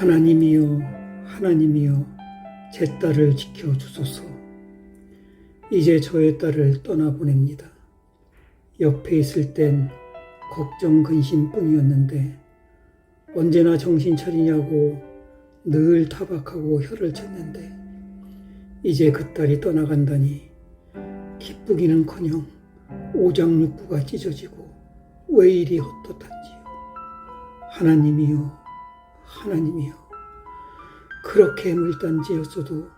하나님이여, 하나님이여, 제 딸을 지켜주소서. 이제 저의 딸을 떠나보냅니다. 옆에 있을 땐 걱정 근심뿐이었는데 언제나 정신 차리냐고 늘 타박하고 혀를 쳤는데 이제 그 딸이 떠나간다니 기쁘기는커녕 오장육부가 찢어지고 왜 이리 헛헛한지요. 하나님이여, 하나님이여, 그렇게 물단지였어도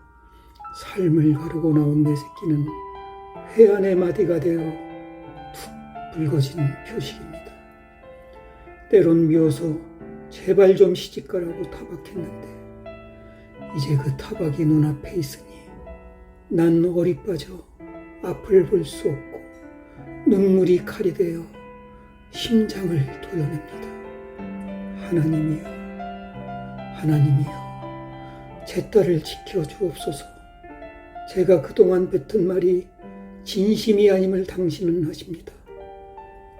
삶을 가르고 나온 내 새끼는 회한의 마디가 되어 툭 붉어진 표식입니다. 때론 미워서 제발 좀 시집가라고 타박했는데 이제 그 타박이 눈앞에 있으니 난 어리 빠져 앞을 볼 수 없고 눈물이 칼이 되어 심장을 도려냅니다. 하나님이여, 하나님이여, 제 딸을 지켜 주옵소서. 제가 그동안 뱉은 말이 진심이 아님을 당신은 하십니다.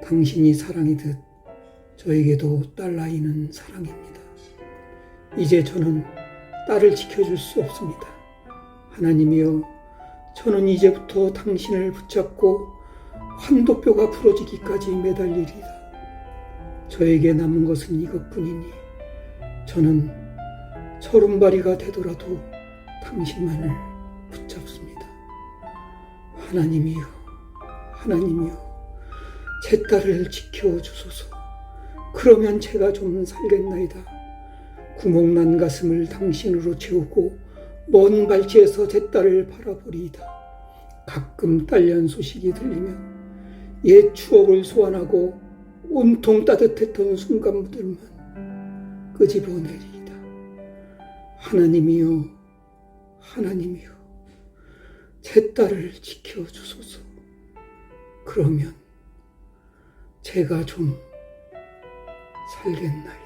당신이 사랑이듯 저에게도 딸 나이는 사랑입니다. 이제 저는 딸을 지켜줄 수 없습니다. 하나님이여, 저는 이제부터 당신을 붙잡고 환도뼈가 부러지기까지 매달리리다. 저에게 남은 것은 이것뿐이니 저는 서른발이가 되더라도 당신만을 붙잡습니다. 하나님이여, 하나님이여, 제 딸을 지켜주소서. 그러면 제가 좀 살겠나이다. 구멍난 가슴을 당신으로 채우고 먼 발치에서 제 딸을 바라보리이다. 가끔 딸년 소식이 들리면 옛 추억을 소환하고 온통 따뜻했던 순간들만 끄집어내리이다. 하나님이여, 하나님이여, 제 딸을 지켜주소서. 그러면 제가 좀 살겠나이다.